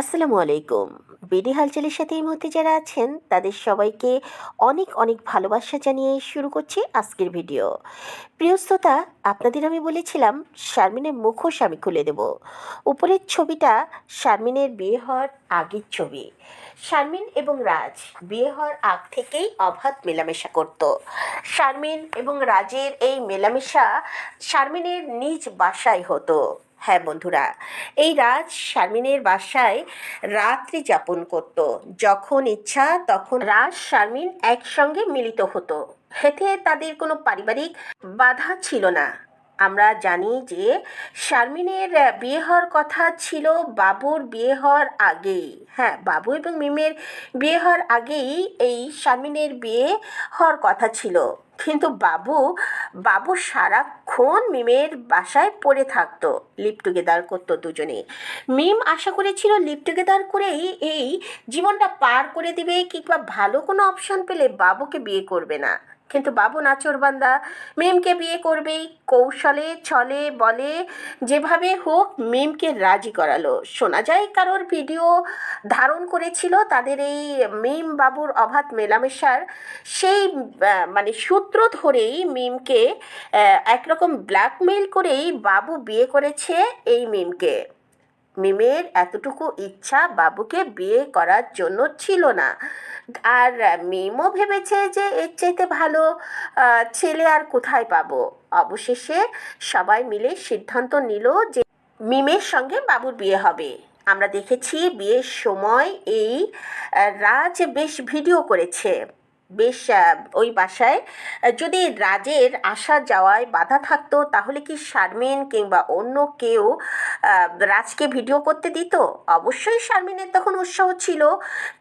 আসসালামু আলাইকুম। বিডি হালচালের সাথে এই মুহূর্তে যারা আছেন, তাদের সবাইকে অনেক অনেক ভালোবাসা জানিয়ে শুরু করছি আজকের ভিডিও। প্রিয় শ্রোতা, আপনাদের আমি বলেছিলাম, শারমিনের মুখোশ আমি খুলে দেব। উপরের ছবিটা শারমিনের বিয়ে হওয়ার আগের ছবি। শারমিন এবং রাজ বিয়ে হওয়ার আগ থেকেই অবাধ মেলামেশা করত। শারমিন এবং রাজের এই মেলামেশা শারমিনের নিজ বাসায় হতো। হ্যাঁ বন্ধুরা, এই রাজ শারমিনের বাসায় রাত্রি যাপন করত। যখন ইচ্ছা তখন রাজ শারমিন একসঙ্গে মিলিত হতো। এতে তাদের কোনো পারিবারিক বাধা ছিল না। আমরা জানি যে শারমিনের বিয়ে হওয়ার কথা ছিল বাবুর বিয়ে হওয়ার আগেই। হ্যাঁ বাবু এবং মিমের বিয়ে হওয়ার আগেই এই শারমিনের বিয়ে হওয়ার কথা ছিল। কিন্তু বাবু বাবু সারাক্ষণ মিমের বাসায় পড়ে থাকতো, লিপ টুগেদার করতো দুজনে মিম আশা করেছিল লিপ টুগেদার করেই এই জীবনটা পার করে দিবে কিংবা ভালো কোনো অপশন পেলে বাবুকে বিয়ে করবে না। কিন্তু বাবু নাচরবান্দা মিমকে বিয়ে করবেই, কৌশলে, ছলে, বলে, যেভাবে হোক মিমকে রাজি করালো। শোনা যায় কারোর ভিডিও ধারণ করেছিল তাদের এই মিম বাবুর অবাধ মেলামেশার সেই মানে সূত্র ধরেই মিমকে একরকম ব্ল্যাকমেইল করেই বাবু বিয়ে করেছে এই মিমকে। মিমের এতটুকু ইচ্ছা বাবুকে বিয়ে করার জন্য ছিল না। আর মিমও ভেবেছে যে এর চাইতে ভালো ছেলে আর কোথায় পাবো? অবশেষে সবাই মিলে সিদ্ধান্ত নিল যে মিমের সঙ্গে বাবুর বিয়ে হবে। আমরা দেখেছি বিয়ের সময় এই রাজ বেশ ভিডিও করেছে। বেশ ওই বাসায়। যদি রাজের আসা যাওয়ায় বাধা থাকতো, তাহলে কি শারমিন কিংবা অন্য কেউ রাজকে ভিডিও করতে দিত? অবশ্যই শারমিনের তখন উৎসাহ ছিল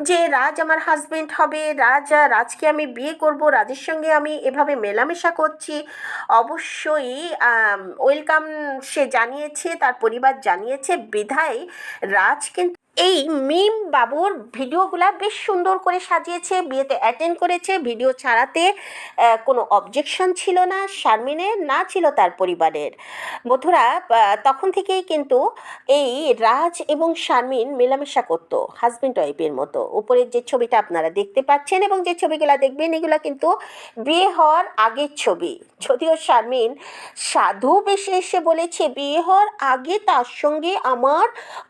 যে, রাজ আমার হাজবেন্ড হবে, রাজ রাজকে আমি বিয়ে করব, রাজের সঙ্গে আমি এভাবে মেলামেশা করছি। অবশ্যই ওয়েলকাম সে জানিয়েছে, তার পরিবার জানিয়েছে, বিধায় রাজ কিন্তু এই মিম বাবুর ভিডিওগুলা বেশ সুন্দর করে সাজিয়েছে, বিয়েতে অ্যাটেন্ড করেছে ভিডিও ছাড়াতে কোনো অবজেকশন ছিল না, শারমিনের, না ছিল তার পরিবারের। বন্ধুরা তখন থেকেই কিন্তু এই রাজ এবং শারমিন মেলামেশা করতো হাজব্যান্ড ওয়াইফের মতো। উপরের যে ছবিটা আপনারা দেখতে পাচ্ছেন এবং যে ছবিগুলো দেখবেন, এগুলো কিন্তু বিয়ে হওয়ার আগের ছবি। যদিও শারমিন সাধু বেশে এসে বলেছে, বিয়ে হওয়ার আগে তার সঙ্গে আমার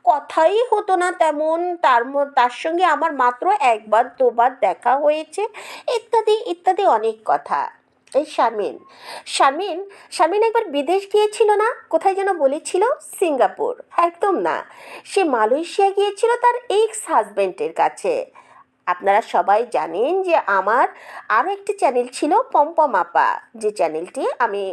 কথাই হতো না তেমন, তার তার সঙ্গে আমার মাত্র একবার, দুবার দেখা হয়েছে, ইত্যাদি ইত্যাদি অনেক কথা। এই শারমিন শারমিন শারমিন একবার বিদেশ গিয়েছিল না? কোথায় যেন বলেছিল? সিঙ্গাপুর। একদম না। সে মালয়েশিয়া গিয়েছিল তার এক্স হাজব্যান্ডের কাছে। আপনারা সবাই জানেন যে আমার আরও একটি চ্যানেল ছিল পম্পম আপা যে চ্যানেলটি আমি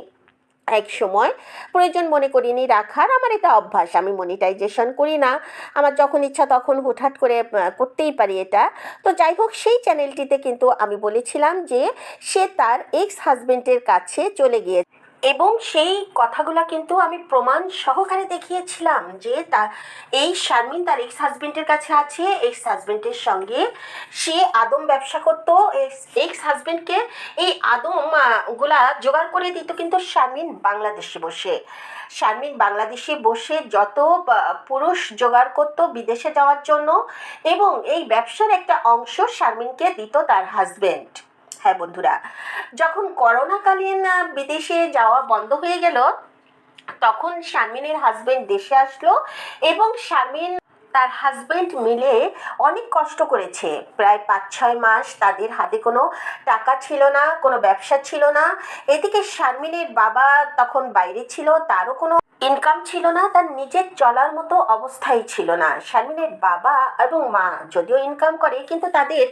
এক সময়। প্রয়োজন মনে করিনি রাখার, আমার এটা অভ্যাস, আমি মনিটাইজেশন করি না। আমার যখন ইচ্ছা তখন হুটহাট করে করতেই পারি এটা। তো যাই হোক, সেই চ্যানেলটিতে কিন্তু আমি বলেছিলাম যে, সে তার এক্স হাজব্যান্ডের কাছে চলে গিয়ে এবং সেই কথাগুলো কিন্তু আমি প্রমাণ সহকারে দেখিয়েছিলাম যে তা, এই শারমিন তার এক্স হাজবেন্ডের কাছে আছে এক্স হাজবেন্ডের সঙ্গে সে আদম ব্যবসা করতো এক্স হাজবেন্ডকে এই আদমগুলা জোগাড় করে দিত কিন্তু শারমিন বাংলাদেশে বসে। শারমিন বাংলাদেশে বসে যত পুরুষ জোগাড় করতো বিদেশে যাওয়ার জন্য এবং এই ব্যবসার একটা অংশ শারমিনকে দিত তার হাজবেন্ড হ্যাঁ বন্ধুরা। যখন করোনাকালীন বিদেশে যাওয়া বন্ধ হয়ে গেল, তখন শারমিনের হাজবেন্ড দেশে আসলো এবং শারমিন তার হাজবেন্ড মিলে অনেক কষ্ট করেছে। প্রায় পাঁচ ছয় মাস তাদের হাতে কোনো টাকা ছিল না, কোনো ব্যবসা ছিল না। এদিকে শারমিনের বাবা তখন বাইরে ছিল, তারও কোনো ইনকাম ছিল না, তার নিজের চলার মতো অবস্থাই ছিল না। শারমিনের বাবা এবং মা যদিও ইনকাম করে, কিন্তু তাদের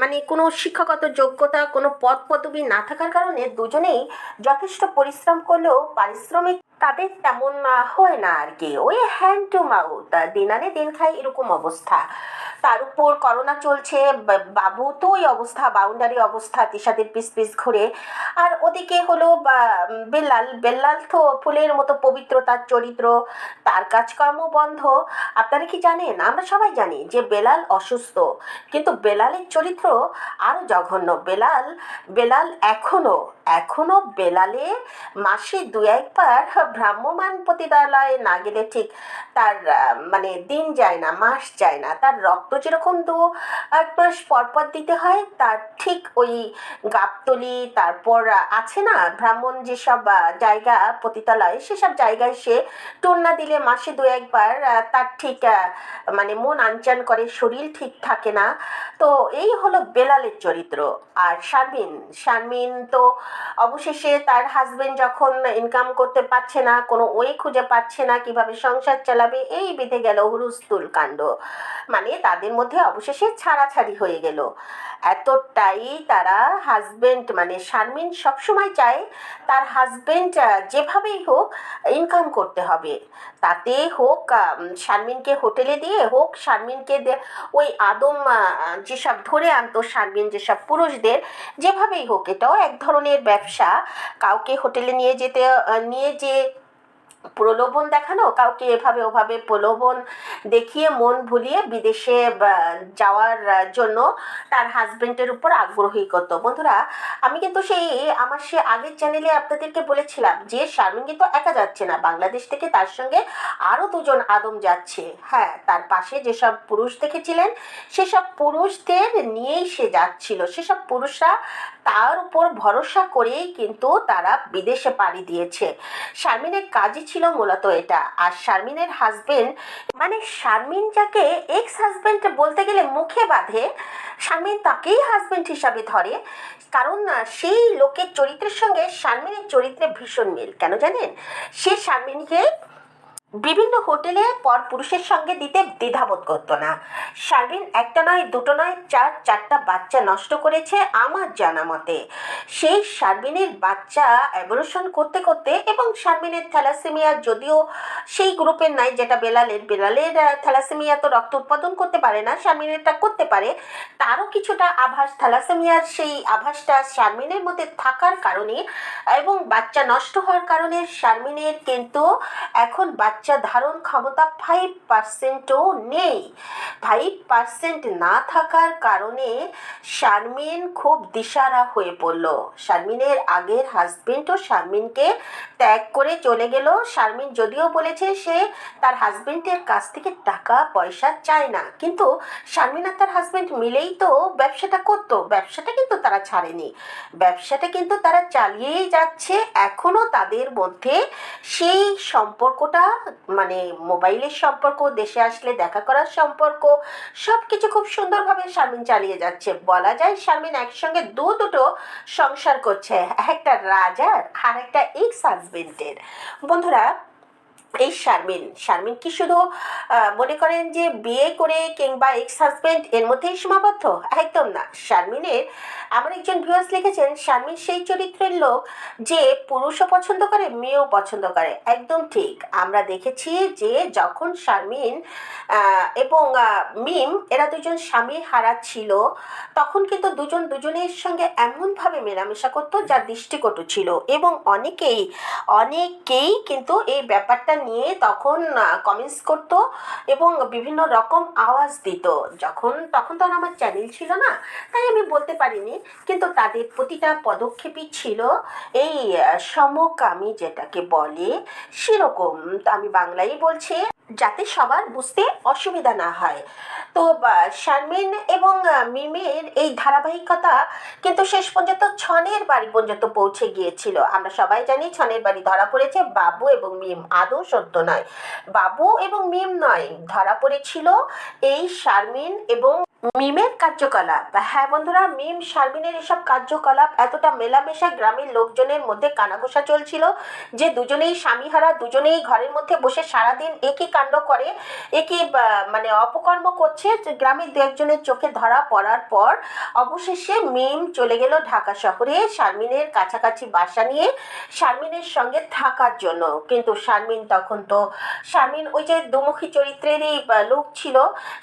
মানে কোনো শিক্ষাগত যোগ্যতা, কোনো পদ পদবি না থাকার কারণে দুজনেই যথেষ্ট পরিশ্রম করলেও পারিশ্রমিক তাদের তেমন হয় না আর কি ওই হ্যান্ড টু মাউথ দিন আনে দিন খায় এরকম অবস্থা। তার উপর করোনা চলছে বাবু তো ওই অবস্থা বাউন্ডারি অবস্থা তিসাদের পিস পিস ঘুরে। আর ওদিকে হলো বেল্লাল বেল্লাল তো ফুলের মতো পবিত্রতার চরিত্র, তার কাজকর্ম বন্ধ। আপনারা কি জানেন? আমরা সবাই জানি যে বেলাল অসুস্থ। কিন্তু বেলালের চরিত্র আরও জঘন্য। বেলাল বেলাল এখনও এখনও বেলালে মাসে দু একবার ভ্রাম্যমান পতিতালয়ে না গেলে ঠিক তার মানে দিন যায় না, মাস যায় না। তার রক্ত যেরকম দু এক মাস পরপর দিতে হয়, তার ঠিক ওই গাবতলি, তারপর আছে না ব্রাহ্মণ যেসব জায়গা পতিতালয়, সেসব জায়গায় সে টোন না দিলে মাসে দু একবার তার ঠিক মানে মন আনচান করে, শরীর ঠিক থাকে না। তো এই হলো বেলালের চরিত্র। আর শারমিন শারমিন তো অবশেষে তার হাজবেন্ড যখন ইনকাম করতে পারছে না, কোনো ওয়ে খুঁজে পাচ্ছে না, কীভাবে সংসার চালাবে, এই বেঁধে গেল হুরুস্তুল কাণ্ড। মানে তাদের মধ্যে অবশেষে ছাড়াছাড়ি হয়ে গেল। এতটাই তারা হাজবেন্ড মানে শারমিন সবসময় চায় তার হাজবেন্ড যেভাবেই হোক ইনকাম করতে হবে। তাতে হোক শারমিনকে হোটেলে দিয়ে হোক, শারমিনকে ওই আদম যেসব ধরে আনতো শারমিন, যেসব পুরুষদের, যেভাবেই হোক, এটাও এক ধরনের ব্যবসা। কাউকে হোটেলে নিয়ে যেতে নিয়ে যে প্রলোভন দেখানো, কাউকে এভাবে ওভাবে প্রলোভন দেখিয়ে, মন ভুলিয়ে বিদেশে যাওয়ার জন্য তার হাজবেন্ডের উপর আগ্রহী করতো। বন্ধুরা, আমি কিন্তু সেই, আমার সে আগের চ্যানেলে আপনাদেরকে বলেছিলাম যে, শারমিন কিন্তু একা যাচ্ছে না। বাংলাদেশ থেকে তার সঙ্গে আরও দুজন আদম যাচ্ছে। হ্যাঁ তার পাশে যেসব পুরুষ দেখেছিলেন, সেসব পুরুষদের নিয়েই সে যাচ্ছিল। সেসব পুরুষরা তার উপর ভরসা করেই কিন্তু তারা বিদেশে পাড়ি দিয়েছে। শারমিনের কাজই ছিল মূলত এটা। আর শারমিনের হাজবেন্ড মানে শারমিন যাকে এক্স হাজবেন্ড বলতে গেলে মুখে বাঁধে, শারমিন তাকেই হাজবেন্ড হিসাবে ধরে। কারণ সেই লোকের চরিত্রের সঙ্গে শারমিনের চরিত্রে ভীষণ মিল। কেন জানেন? সে শারমিনকে বিভিন্ন হোটেলে পর পুরুষের সঙ্গে দিতে দ্বিধাবোধ করতো না। শারমিন একটা নয়, দুটো নয়, চার, চারটা বাচ্চা নষ্ট করেছে আমার জানা মতে। সেই শারমিনের বাচ্চা অ্যাবরেশন করতে করতে এবং শারমিনের থ্যালাসেমিয়া যদিও সেই গ্রুপের নাই, যেটা বেলালের। বেলালের থ্যালাসেমিয়া তো রক্ত উৎপাদন করতে পারে না শারমিনেরটা করতে পারে। তারও কিছুটা আভাস থ্যালাসেমিয়ার সেই আভাসটা শারমিনের মধ্যে থাকার কারণে এবং বাচ্চা নষ্ট হওয়ার কারণে শারমিনের কিন্তু এখন বাচ্চা ধারণ ক্ষমতা ফাইভ পার্সেন্টও নেই। ফাইভ পার্সেন্ট না থাকার কারণে শারমিন খুব দিশারা হয়ে পড়ল। শারমিনের আগের হাজবেন্ডও শারমিনকে ত্যাগ করে চলে গেল। শারমিন যদিও বলেছে সে তার হাজবেন্ডের কাছ থেকে টাকা পয়সা চায় না। কিন্তু শারমিন আর তার হাজবেন্ড মিলেই তো ব্যবসাটা করতো। ব্যবসাটা কিন্তু তারা ছাড়েনি। ব্যবসাটা কিন্তু তারা চালিয়েই যাচ্ছে। এখনও তাদের মধ্যে সেই সম্পর্কটা মানে মোবাইলের সম্পর্ক, দেশে আসলে দেখা করার সম্পর্ক সব কিছু খুব সুন্দরভাবে শারমিন চালিয়ে যাচ্ছে। বলা যায় শারমিন একসঙ্গে দু দুটো সংসার করছে, একটা রাজার আর একটা এক্স হাজবেন্ডের বন্ধুরা এই শারমিন। শারমিন কি শুধু মনে করেন যে বিয়ে করে কিংবা এক্স হাজবেন্ড এর মধ্যেই সীমাবদ্ধ? একদম না। শারমিনের আমার একজন ভিউয়ার্স লিখেছেন, শারমিন সেই চরিত্রের লোক যে পুরুষও পছন্দ করে, মেয়েও পছন্দ করে। একদম ঠিক। আমরা দেখেছি যে যখন শারমিন এবং মিম, এরা দুজন স্বামী হারা ছিল, তখন কিন্তু দুজন দুজনের সঙ্গে এমনভাবে মেলামেশা করতো যা দৃষ্টিকটু ছিল। এবং অনেকেই অনেকেই কিন্তু এই ব্যাপারটা নিয়ে তখন কমেন্টস করত এবং বিভিন্ন রকম আওয়াজ দিত। যখন, তখন তো আমার চ্যানেল ছিল না, তাই আমি বলতে পারিনি। কিন্তু তাদের প্রতিটা পদক্ষেপই ছিল এই সমকামী যেটাকে বলে সেরকম। আমি বাংলায় বলছি। যাতে সবার বুঝতে অসুবিধা না হয়। তো শারমিন এবং মিমের এই ধারাবাহিকতা কিন্তু শেষ পর্যন্ত ছনের বাড়ি পর্যন্ত পৌঁছে গিয়েছিল। আমরা সবাই জানি ছনের বাড়ি ধরা পড়েছে বাবু এবং মিম। আদৌ সত্য নয়। বাবু এবং মিম নয়, ধরা পড়েছিল এই শারমিন এবং মিমের কার্যকলাপ। হ্যাঁ বন্ধুরা, মিম, শারমিনের এসব কার্যকলাপ এতটা মেলামেশা গ্রামের লোকজনের মধ্যে কানাঘোষা চলছিল যে দুজনেই স্বামীহারা, দুজনেই ঘরের মধ্যে বসে সারাদিন একই কাণ্ড করে, একই মানে অপকর্ম করছে গ্রামের দু একজনের চোখে ধরা পড়ার পর অবশেষে মিম চলে গেল ঢাকা শহরে শারমিনের কাছাকাছি বাসা নিয়ে শারমিনের সঙ্গে থাকার জন্য। কিন্তু শারমিন তখন তো, শারমিন ওই যে দুমুখী চরিত্রেরই লোক ছিল,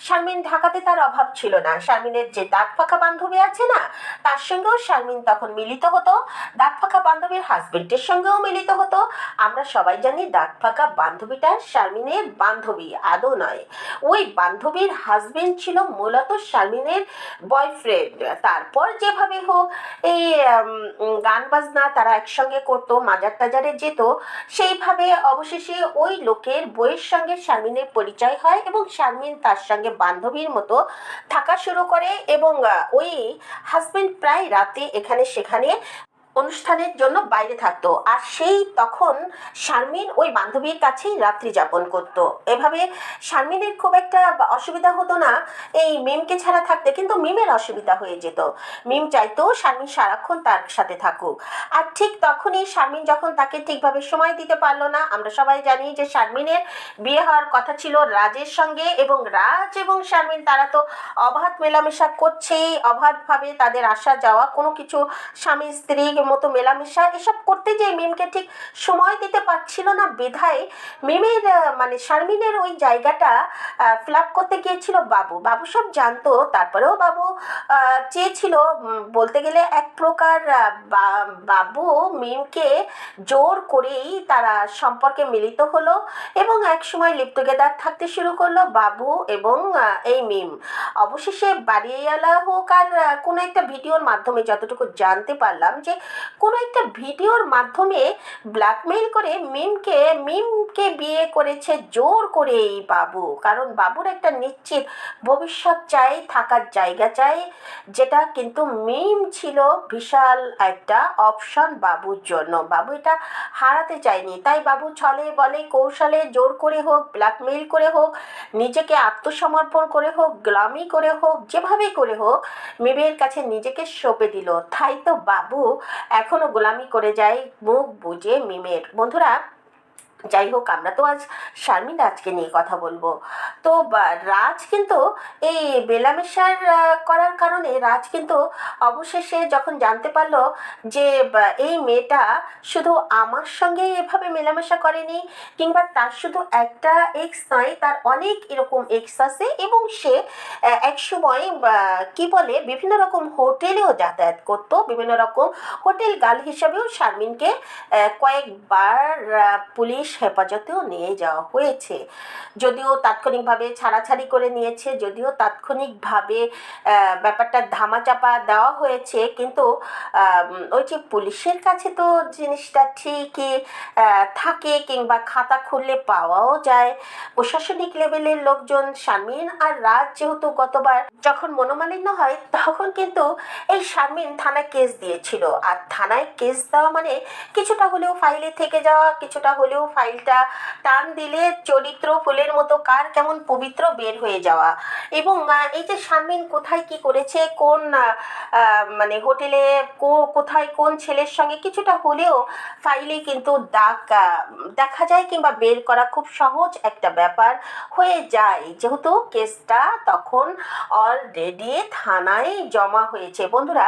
শারমিন ঢাকাতে তার অভাব ছিল। পারছিল না। শারমিনের যে দাঁত ফাঁকা বান্ধবী আছে না, তার সঙ্গেও শারমিন তখন মিলিত হতো। দাঁত ফাঁকা বান্ধবীর হাজবেন্ডের সঙ্গেও মিলিত হতো। আমরা সবাই জানি দাঁত ফাঁকা বান্ধবীটা শারমিনের বান্ধবী, আদৌ নয়। ওই বান্ধবীর হাজবেন্ড ছিল মূলত শারমিনের বয়ফ্রেন্ড তারপর যেভাবে হোক, এই গান বাজনা তারা একসঙ্গে করতো, মাজার টাজারে যেত, সেইভাবে অবশেষে ওই লোকের বইয়ের সঙ্গে শারমিনের পরিচয় হয় এবং শারমিন তার সঙ্গে বান্ধবীর মতো থাকা শুরু করে এবং ওই হাজবেন্ড প্রায় রাতে এখানে সেখানে অনুষ্ঠানের জন্য বাইরে থাকতো। আর সেই তখন শারমিন ওই বান্ধবীর কাছেই রাত্রি যাপন করত। এভাবে শারমিনের খুব একটা অসুবিধা হতো না। এই মিমকে ছাড়া থাকতে কিন্তু মিমের অসুবিধা হয়ে যেত। মিম চাইতো শারমিন সারাক্ষণ তার সাথে থাকুক। আর ঠিক তখনই শারমিন যখন তাকে ঠিকভাবে সময় দিতে পারল না, আমরা সবাই জানি যে শারমিনের বিয়ে হওয়ার কথা ছিল রাজের সঙ্গে এবং রাজ এবং শারমিন তারা তো অবাধ মেলামেশা করছেই। অবাধভাবে তাদের আসা যাওয়া কোনো কিছু স্বামী স্ত্রীর মতো মেলামেশা এসব করতে যে মিমকে ঠিক সময় দিতে পারছিল না, বিধায় মিমের মানে শারমিনের ওই জায়গাটা ফিল করতে গিয়েছিল বাবু। বাবু সব জানতো, তারপরেও বাবু চেয়েছিল বলতে গেলে এক প্রকার বাবু মিমকে জোর করেই তারা সম্পর্কে মিলিত হলো এবং এক সময় লিভ টুগেদার থাকতে শুরু করল বাবু এবং এই মিম। অবশেষে বাড়িওয়ালা হোক আর কোনো একটা ভিডিওর মাধ্যমে যতটুকু জানতে পারলাম যে কোনো একটা ভিডিওর মাধ্যমে ব্ল্যাকমেইল করে মিমকে মিমকে বিয়ে করেছে জোর করে এই বাবু। কারণ বাবুর একটা নিশ্চিত ভবিষ্যৎ চাই, থাকার জায়গা চাই, যেটা কিন্তু মিম ছিল বিশাল একটা অপশন বাবুর জন্য। বাবু এটা হারাতে চায়নি। তাই বাবু ছলে বলে, কৌশলে জোর করে হোক ব্ল্যাকমেইল করে হোক, নিজেকে আত্মসমর্পণ করে হোক, গ্লামি করে হোক যেভাবেই করে হোক মিমের কাছে নিজেকে সঁপে দিল। তাই তো বাবু এখনও গোলামি করে যায় মুখ বুঝে মিমের। বন্ধুরা যাই হোক আমরা তো আজ শারমিন রাজকে নিয়ে কথা বলব। তো রাজ কিন্তু এই মেলামেশার আহ, করার কারণে রাজ কিন্তু অবশেষে যখন জানতে পারল যে এই মেয়েটা শুধু আমার সঙ্গে এভাবে মেলামেশা করেনি কিংবা তার শুধু একটা এক্স নয় তার অনেক এরকম এক্স আছে এবং সে এক সময় কি বলে বিভিন্ন রকম হোটেলেও যাতায়াত করতো বিভিন্ন রকম হোটেল গার্ল হিসাবেও শারমিনকে কয়েকবার পুলিশ হেফাজতেও নিয়ে যাওয়া হয়েছে। যদিও তাৎক্ষণিকভাবে ছাড়াছাড়ি করে নিয়েছে, যদিও তাৎক্ষণিকভাবে ব্যাপারটা ধামাচাপা দেওয়া হয়েছে, কিন্তু ওই যে পুলিশের কাছে তো জিনিসটা ঠিকই থাকে কিংবা খাতা খুললে পাওয়াও যায়। প্রশাসনিক লেভেলের লোকজন শারমিন আর রাজ যেহেতু গতবার যখন মনোমালিন্য হয়, তখন কিন্তু এই শারমিন থানায় কেস দিয়েছিল। আর থানায় কেস দেওয়া মানে কিছুটা হলেও ফাইলে থেকে যাওয়া, কিছুটা হলেও ফাইলটা টান দিলে চরিত্র ফুলের মতো কার কেমন পবিত্র বের হয়ে যাওয়া? এবং এই যে শারমিন কোথায় কি করেছে, কোন মানে হোটেলে কোথায় কোন ছেলের সঙ্গে কিছুটা হলেও ফাইলে কিন্তু দাগ দেখা যায় কিংবা বের করা খুব সহজ একটা ব্যাপার হয়ে যায়। যেহেতু কেসটা তখন অলরেডি থানায় জমা হয়েছে। বন্ধুরা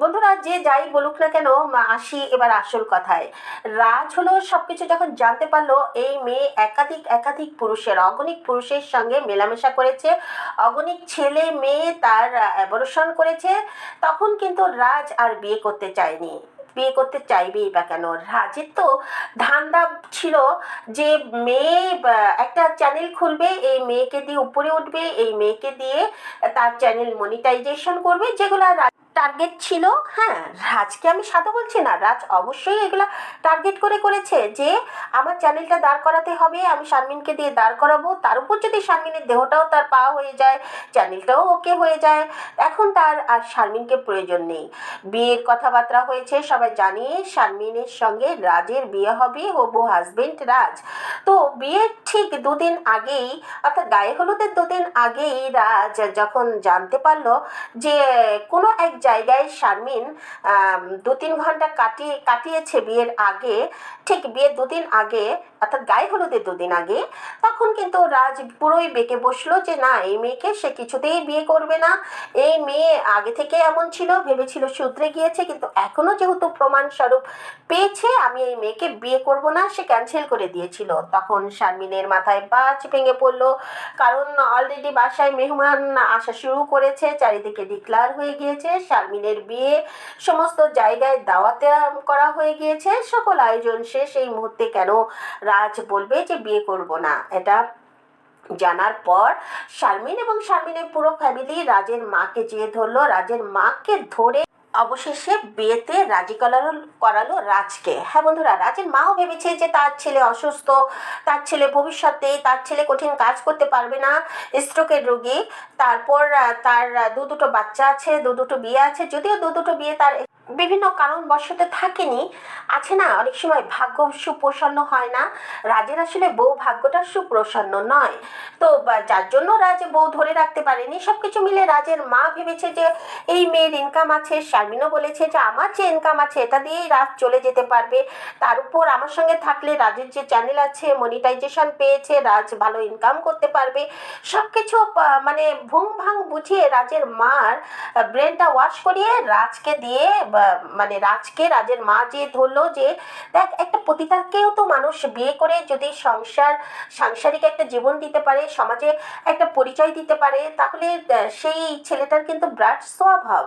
বন্ধুরা যে যাই বলুক না কেন আসি এবার আসল কথায়। রাজ হলো সব কিছু যখন জানতে পারল, এই মেয়ে একাধিক একাধিক পুরুষের, অগণিক পুরুষের সঙ্গে মেলামেশা করেছে। অগণিক ছেলে মেয়ে তার অ্যাবর্শন করেছে। তখন কিন্তু রাজ আর বিয়ে করতে চায়নি। বিয়ে করতে চাইবেই বা কেন? রাজের তো ধান্দা ছিল যে মেয়ে একটা চ্যানেল খুলবে, এই মেয়েকে দিয়ে উপরে উঠবে, এই মেয়েকে দিয়ে তার চ্যানেল মনিটাইজেশন করবে, যেগুলো টার্গেট ছিল? হ্যাঁ রাজকে আমি সাদা বলছি না। রাজ অবশ্যই এগুলো টার্গেট করে করেছে যে, আমার চ্যানেলটা দাঁড় করাতে হবে, আমি শারমিনকে দিয়ে দাঁড় করাবো। তার উপর যদি শারমিনের দেহটাও তার পাওয়া হয়ে যায় চ্যানেলটাও ওকে হয়ে যায়, এখন তার আর শারমিনকে প্রয়োজন নেই। বিয়ের কথাবার্তা হয়েছে, সবাই জানিয়ে শারমিনের সঙ্গে রাজের বিয়ে হবে হবু হাজবেন্ড রাজ। তো বিয়ের ঠিক দুদিন আগেই, অর্থাৎ গায়ে হলুদের দুদিন আগেই রাজ যখন জানতে পারল যে, কোনো এক জায়গায় শারমিন দু তিন ঘণ্টা কাটিয়ে, কাটিয়েছে বিয়ের আগে। ঠিক বিয়ের দুদিন আগে, অর্থাৎ গায়ে হলুদের দুদিন আগে, তখন কিন্তু রাজ পুরোই বেঁকে বসল যে, না, এই মেয়েকে সে কিছুতেই বিয়ে করবে না। এই মেয়ে আগে থেকে এমন ছিল, ভেবেছিল শুধরে গিয়েছে, কিন্তু এখনও যেহেতু প্রমাণস্বরূপ পেয়েছে, আমি এই মেয়েকে বিয়ে করব না, সে ক্যান্সেল করে দিয়েছিল। তখন শারমিনের মাথায় বাজ ভেঙে পড়ল, কারণ অলরেডি বাসায় মেহমান আসা শুরু করেছে, চারিদিকে ডিক্লার হয়ে গিয়েছে। শারমিনের বিয়ে, সমস্ত জায়গায় দাওয়াতে করা হয়ে গিয়েছে। সকল আয়োজন শেষ। এই মুহূর্তে কেন রাজ বলবে যে বিয়ে করব না? এটা জানার পর শারমিন এবং শারমিনের পুরো ফ্যামিলি রাজের মাকে চেয়ে ধরলো। রাজের মাকে ধরে অবশেষে বিয়েতে রাজি করালো করালো রাজকে। হ্যাঁ বন্ধুরা, রাজের মাও ভেবেছে যে তার ছেলে অসুস্থ, তার ছেলে ভবিষ্যতে তার ছেলে কঠিন কাজ করতে পারবে না স্ট্রোকের রোগী। তারপর তার দু দুটো বাচ্চা আছে, দু দুটো বিয়ে আছে, যদিও দু দুটো বিয়ে তার বিভিন্ন কারণবশত থাকেনি। আছে না, অনেক সময় ভাগ্য সুপ্রসন্ন হয় না। রাজের আসলে বউ ভাগ্যটা সুপ্রসন্ন নয়। তো যার জন্য রাজ বউ ধরে রাখতে পারেনি সব কিছু মিলে রাজের মা ভেবেছে যে এই মেয়ের ইনকাম আছে, শারমিনও বলেছে যে আমার যে ইনকাম আছে, এটা দিয়েই রাজ চলে যেতে পারবে। তার উপর আমার সঙ্গে থাকলে রাজের যে চ্যানেল আছে মনিটাইজেশন পেয়েছে, রাজ ভালো ইনকাম করতে পারবে। সব কিছু মানে ভুং ভাং বুঝিয়ে রাজের মার ব্রেনটা ওয়াশ করিয়ে রাজকে দিয়ে মানে রাজকে, রাজের মা যে ধরলো যে, দেখ একটা পতিতাকেও তো মানুষ বিয়ে করে যদি সংসার, সাংসারিক একটা জীবন দিতে পারে, সমাজে একটা পরিচয় দিতে পারে, তাহলে সেই ছেলেটার কিন্তু ব্রাড স্বভাব।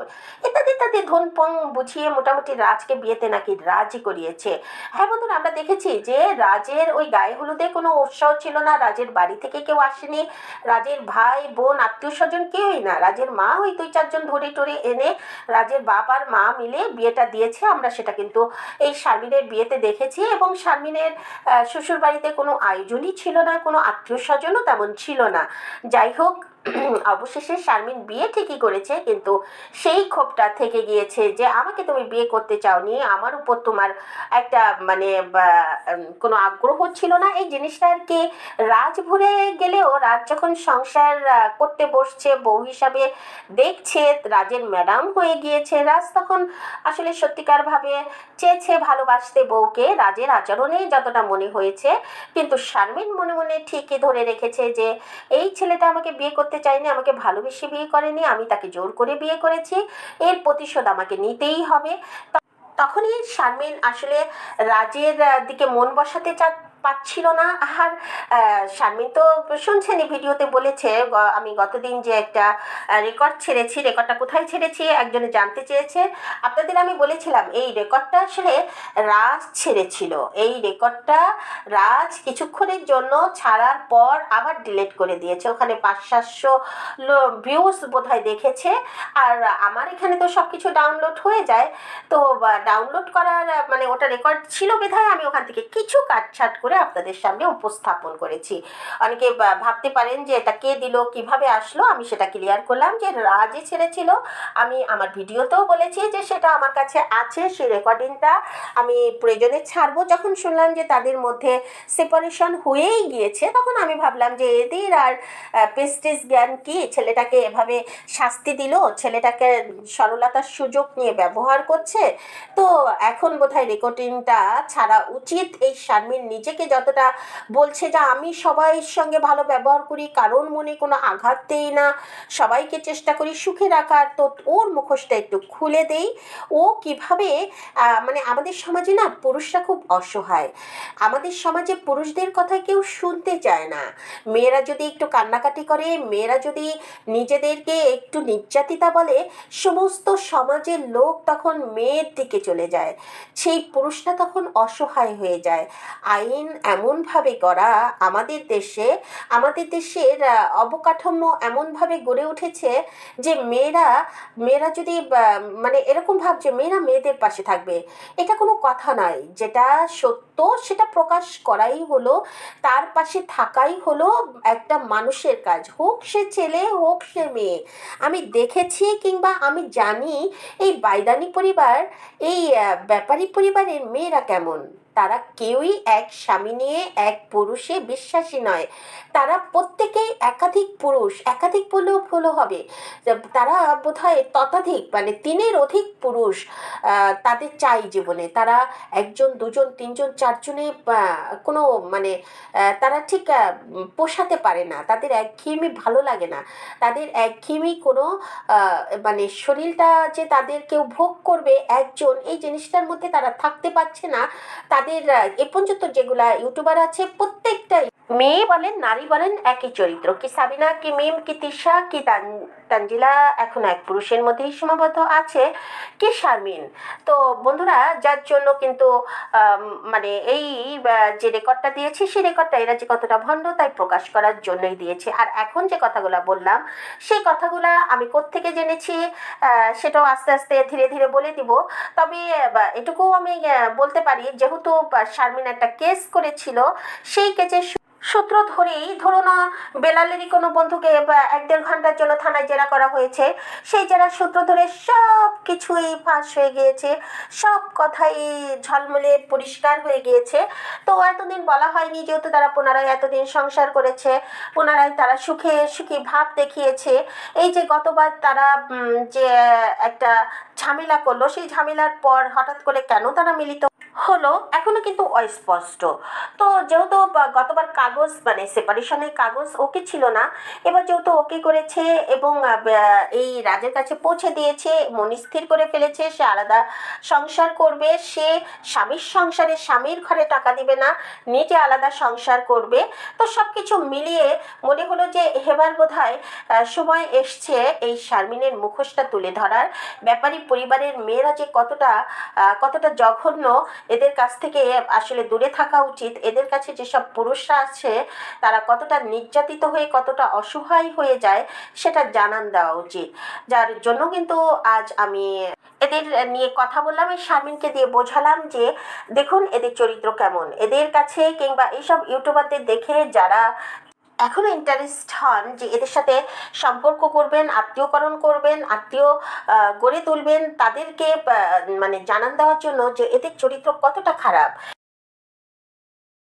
ইত্যাদি ইত্যাদি ধন পং বুঝিয়ে মোটামুটি রাজকে বিয়েতে নাকি রাজি করিয়েছে। হ্যাঁ বন্ধুরা, আমরা দেখেছি যে রাজের ওই গায়ে হলুদে কোনো উৎসাহ ছিল না, রাজের বাড়ি থেকে কেউ আসেনি, রাজের ভাই, বোন আত্মীয় স্বজন কেউই না। রাজের মা ওই দুই চারজন ধরে টরে এনে, রাজের বাপ আর মা মিলে বিয়েটা দিয়েছে। আমরা সেটা কিন্তু এই শারমিনের বিয়েতে দেখেছি এবং শারমিনের শ্বশুরবাড়িতে শ্বশুর বাড়িতে কোনো আয়োজনই ছিল না, কোনো আত্মীয় স্বজনও তেমন ছিল না। যাই হোক অবশেষে শারমিন বিয়ে ঠিকই করেছে, কিন্তু সেই ক্ষোভটা থেকে গিয়েছে যে, আমাকে তুমি বিয়ে করতে চাওনি, আমার উপর তোমার একটা মানে কোনো আগ্রহ ছিল না। এই জিনিসটা আর কি রাজ ভরে গেলেও, রাজ যখন সংসার করতে বসছে, বউ হিসাবে দেখছে, রাজের ম্যাডাম হয়ে গিয়েছে, রাজ তখন আসলে সত্যিকারভাবে চেয়েছে ভালোবাসতে বউকে, রাজের আচরণেই যতটা মনে হয়েছে, কিন্তু শারমিন মনে মনে ঠিকই ধরে রেখেছে যে, এই ছেলেটা আমাকে বিয়ে করতে চায়নি আমাকে ভালোবেসে বিয়ে করেনি, আমি তাকে জোর করে বিয়ে করেছি, এর প্রতিশোধ আমাকে নিতেই হবে। তখনই শারমিন আসলে রাজের দিকে মন বসাতে চা পাচ্ছিল না। আর শারমিন তো শুনছেনই ভিডিওতে বলেছে আমি গতদিন যে একটা রেকর্ড ছেড়েছি রেকর্ডটা কোথায় ছেড়েছি একজনে জানতে চেয়েছে। আপনাদের আমি বলেছিলাম, এই রেকর্ডটা আসলে রাজ ছেড়েছিল। এই রেকর্ডটা রাজ কিছুক্ষণের জন্য ছাড়ার পর আবার ডিলিট করে দিয়েছে। ওখানে পাঁচ, সাতশো ভিউজ বোধহয় দেখেছে। আর আমার এখানে তো সব কিছু ডাউনলোড হয়ে যায়। তো ডাউনলোড করার মানে ওটা রেকর্ড ছিল বিধায় আমি ওখান থেকে কিছু কাটছাট করে আপনাদের সামনে উপস্থাপন করেছি। অনেকে ভাবতে পারেন যে এটা কে দিল, কীভাবে আসলো, আমি সেটা ক্লিয়ার করলাম যে রাজই ছেড়েছিল। আমি আমার ভিডিওতেও বলেছি যে সেটা আমার কাছে আছে সেই রেকর্ডিংটা আমি প্রয়োজনে ছাড়বো। যখন শুনলাম যে তাদের মধ্যে সেপারেশন হয়েই গিয়েছে, তখন আমি ভাবলাম যে এদের আর পেস্টিস জ্ঞান কি? ছেলেটাকে এভাবে শাস্তি দিল? ছেলেটাকে সরলতার সুযোগ নিয়ে ব্যবহার করছে? তো এখন বোধহয় রেকর্ডিংটা ছাড়া উচিত। এই শারমিন নিজেকে যতটা বলছে যে আমি সবাইয়ের সঙ্গে ভালো ব্যবহার করি কারণ মনে কোনো আঘাত দেই না, সবাইকে চেষ্টা করি সুখে রাখার, তো ওর মুখোশটা একটু খুলে দেই। ও কীভাবে মানে আমাদের সমাজে না পুরুষরা খুব অসহায়। আমাদের সমাজে পুরুষদের কথা কেউ শুনতে চায় না। মেয়েরা যদি একটু কান্নাকাটি করে, মেয়েরা যদি নিজেদেরকে একটু নির্যাতিতা বলে, সমস্ত সমাজের লোক তখন মেয়ের দিকে চলে যায়। সেই পুরুষটা তখন অসহায় হয়ে যায়। আইন এমনভাবে করা আমাদের দেশে, আমাদের দেশের অবকাঠামো এমনভাবে গড়ে উঠেছে যে মেয়েরা মেয়েরা যদি মানে এরকম ভাবছে, মেয়েরা মেয়েদের পাশে থাকবে। এটা কোনো কথা নয় যেটা সত্য, সেটা প্রকাশ করাই হলো, তার পাশে থাকাই হলো একটা মানুষের কাজ। হোক সে ছেলে, হোক সে মেয়ে। আমি দেখেছি কিংবা আমি জানি এই বাইদানি পরিবার, এই ব্যাপারী পরিবারের মেয়েরা কেমন। তারা কেউই এক স্বামী নিয়ে, এক পুরুষে বিশ্বাসী নয়। তারা প্রত্যেকেই একাধিক পুরুষ, একাধিক বললেও ভুলো হবে। তারা বোধহয় ততাধিক মানে তিনের অধিক পুরুষ তাদের চাই জীবনে। তারা একজন, দুজন, তিনজন, চারজনে কোনো মানে তারা ঠিক পোষাতে পারে না। তাদের একঘেয়েমি ভালো লাগে না। তাদের একঘেয়েমি কোনো মানে শরীরটা যে তাদের কেউ ভোগ করবে একজন, এই জিনিসটার মধ্যে তারা থাকতে পারছে না। তাদের আহ, এ পর্যন্ত যেগুলা ইউটিউবার আছে প্রত্যেকটাই মেয়ে বলেন নারী বলেন একই চরিত্র। কি সাবিনা কি মিম কি তিশা কি তান- তানজিলা এখন এক পুরুষের মধ্যেই সীমাবদ্ধ আছে। কি শারমিন? তো বন্ধুরা, যার জন্য কিন্তু মানে এই যে রেকর্ডটা দিয়েছি, সেই রেকর্ডটা এরা যে কতটা ভণ্ড তাই প্রকাশ করার জন্যই দিয়েছে। আর এখন যে কথাগুলা বললাম, সেই কথাগুলা আমি কোত্থেকে জেনেছি সেটাও আস্তে আস্তে ধীরে ধীরে বলে দিব। তবে এটুকু আমি বলতে পারি, যেহেতু শারমিন একটা কেস করেছিল, সেই কেসের সূত্র ধরেই ধরুন বেলালেরই কোনো বন্ধুকে এক দেড় ঘণ্টার জন্য থানায় জেরা করা হয়েছে। সেই জেরার সূত্র ধরে সব কিছুই ফাঁস হয়ে গিয়েছে। সব কথাই ঝলমলে পরিষ্কার হয়ে গিয়েছে। তো এতদিন বলা হয়নি, যেহেতু তারা পুনরায় এতদিন সংসার করেছে, পুনরায় তারা সুখে, সুখী ভাব দেখিয়েছে। এই যে গতবার তারা যে একটা ঝামেলা করল, সেই ঝামেলার পর হঠাৎ করে কেন তারা মিলিত হলো এখনও কিন্তু অস্পষ্ট। তো যেহেতু গতবার কাগজ মানে সেপারেশনের কাগজ ওকে ছিল না, এবার যেহেতু ওকে করেছে এবং এই রাজের কাছে পৌঁছে দিয়েছে, মন স্থির করে ফেলেছে, সে আলাদা সংসার করবে, সে স্বামীর সংসারে স্বামীর ঘরে টাকা দিবে না, নিজে আলাদা সংসার করবে। তো সব কিছু মিলিয়ে মনে হলো যে হেবার বোধ হয় সময় এসছে এই শারমিনের মুখোশটা তুলে ধরার। ব্যাপারী পরিবারের মেয়েরা যে কতটা কতটা জঘন্য এদের কাছ থেকে আসলে দূরে থাকা উচিত। এদের কাছে যেসব পুরুষরা আছে, তারা কতটা নির্যাতিত হয়ে, কতটা অসহায় হয়ে যায়, সেটা জানান দেওয়া উচিত। যার জন্য কিন্তু আজ আমি এদের নিয়ে কথা বললাম, এই শারমিনকে দিয়ে বোঝালাম যে, দেখুন এদের চরিত্র কেমন। এদের কাছে কিংবা এইসব ইউটিউবারদের দেখে যারা এখনও ইন্টারেস্ট হন যে এদের সাথে সম্পর্ক করবেন, আত্মীয়করণ করবেন, আত্মীয় গড়ে তুলবেন, তাদেরকে মানে জানান দেওয়ার জন্য যে এদের চরিত্র কতটা খারাপ।